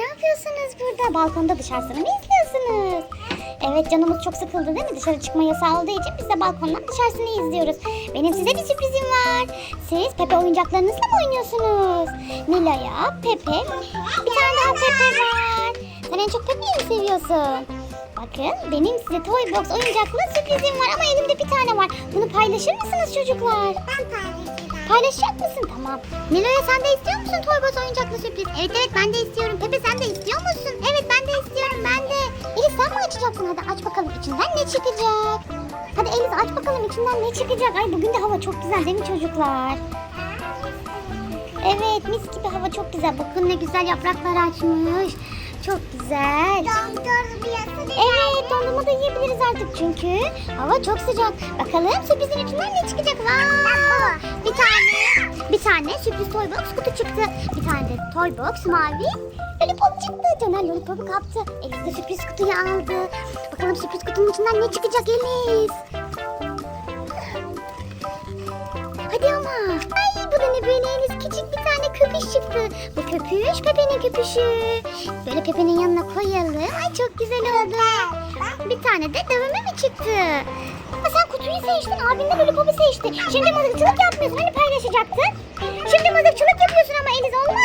ne yapıyorsunuz burada? Balkonda dışarısını mı izliyorsunuz? Evet canımız çok sıkıldı değil mi? Dışarı çıkma yasağı olduğu için biz de balkondan dışarısını izliyoruz. Benim size bir sürprizim var. Siz Pepe oyuncaklarınızla mı oynuyorsunuz? Nilo'ya, Pepe, bir tane daha Pepe var. Sen en çok Pepe'yi mi seviyorsun? Bakın benim size Toy Box oyuncaklı sürprizim var ama elimde bir tane var. Bunu paylaşır mısınız çocuklar? Ben paylaşacağım. Paylaşacak mısın? Tamam. Nilo'ya sen de istiyor musun Toy Box oyuncaklı sürpriz? Evet evet ben de istiyorum. Pepe açacaksın? Hadi aç bakalım içinden ne çıkacak? Hadi Elif aç bakalım içinden ne çıkacak? Ay bugün de hava çok güzel değil mi çocuklar? Evet mis gibi hava çok güzel. Bakın ne güzel yapraklar açmış. Çok güzel. Evet dondurma da yiyebiliriz artık çünkü hava çok sıcak. Bakalım sürprizin içinden ne çıkacak? Vay! Bir tane, bir tane sürpriz toy box kutu çıktı. Bir tane de toy box mavi lollipop çıktı. Caner lollipopu kaptı. Elif de sürpriz kutuyu aldı. Bakalım sürpriz kutunun içinden ne çıkacak Elif? Hadi ama. Ay bu da ne böyle Enes küçük bir tane köpüş çıktı. Bu köpüş Pepe'nin köpüşü. Böyle Pepe'nin yanına koyalım. Ay çok güzel oldu. Bir tane de dövme mi çıktı? Kutuyu seçtin, abin de lollipopu seçti. Şimdi mızıkçılık yapmıyorsun, hani paylaşacaktın? Şimdi mızıkçılık yapıyorsun ama Eliz olmaz.